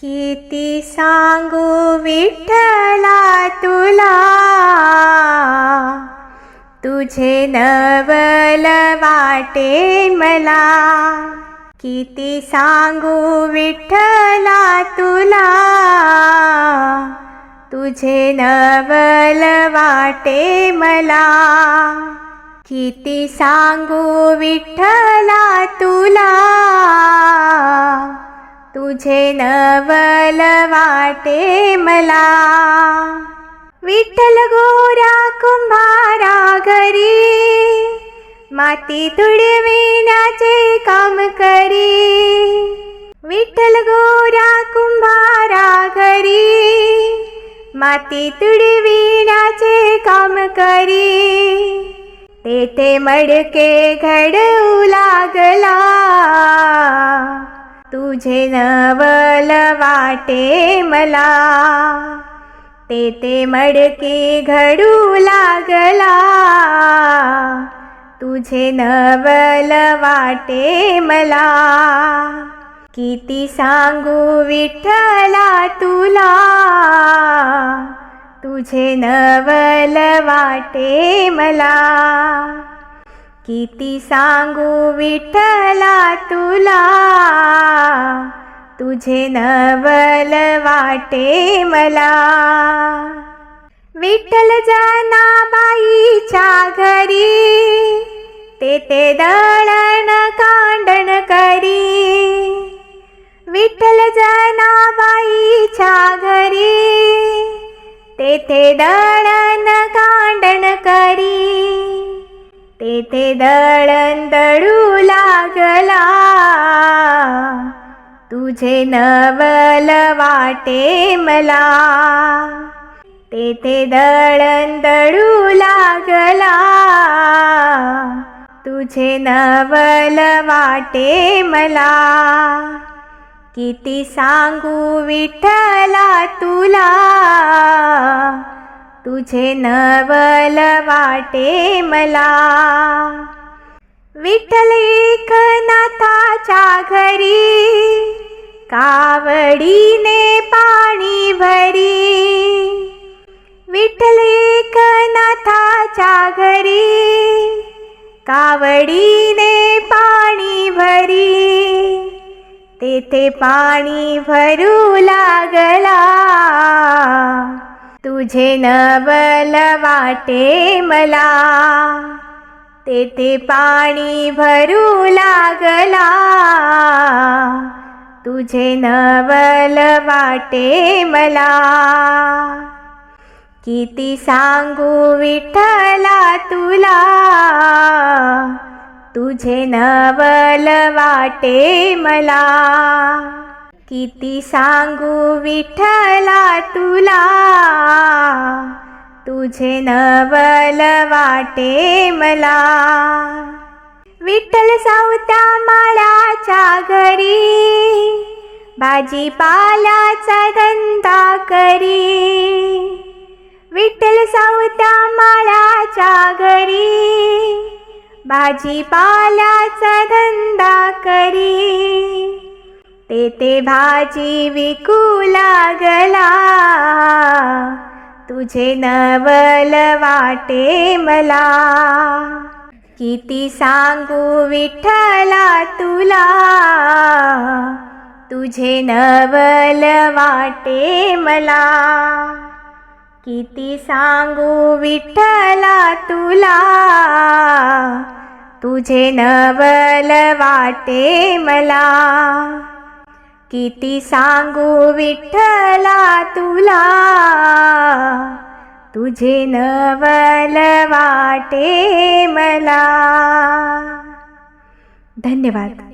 किती सांगू विठ्ठला तुला? तुझे नवल वाटे मला. किती सांगू विठ्ठला तुला? तुझे नवल वाटे मला. किती सांगू विठ्ठला तुला? तुझे नवल वाटे मला. विठ्ठल गोरा कुंभारा घरी. माती तुडविण्याचे काम करी. विठ्ठल गोरा कुंभारा घरी. माती तुडविण्याचे काम करी. तेथे मडके घडवू लागला. तुझे नवल वाटे मला. ते ते मडके घडू लागला. तुझे नवल वाटे मला. किती सांगू विठ्ठला तुला. तुझे नवल वाटे मला. किती सांगू विठ्ठला तुला? तुझे नवल वाटे मला. विठ्ठल जनाबाईच्या घरी तेथे दळण कांडण करी. विठ्ठल जनाबाईच्या घरी तेथे दळण तेथे दळण दळू लागला. तुझे नवल वाटे मला. तेथे दळण दळू लागला. तुझे नवल वाटे मला. किती सांगू विठ्ठला तुला. तुझे नवल वाटे मला. विठ्ठल एकनाथाच्या घरी कावडीने पाणी भरी. विठ्ठल एकनाथाच्या घरी कावडीने पाणी भरी. तेथे पाणी भरू लागला. तुझे नवल वाटे मला. तेथे पाणी भरू लागला. तुझे नवल वाटे मला. किती सांगू विठला तुला. तुझे नवल वाटे मला. किती सांगू विठ्ठला तुला? तुझे नवल वाटे मला. विठ्ठल सावत्या माळाच्या घरी भाजीपाल्याचा धंदा करी. विठ्ठल सावत्या माळाच्या घरी भाजीपाल्याचा धंदा करी. तेथे भाजी विकू लागला. तुझे नवल वाटे मला. किती सांगू विठ्ठला तुला. तुझे नवल वाटे मला. किती सांगू विठ्ठला तुला. तुझे नवल वाटे मला. किती सांगू विठ्ठला तुला? तुझे नवल वाटे मला. धन्यवाद.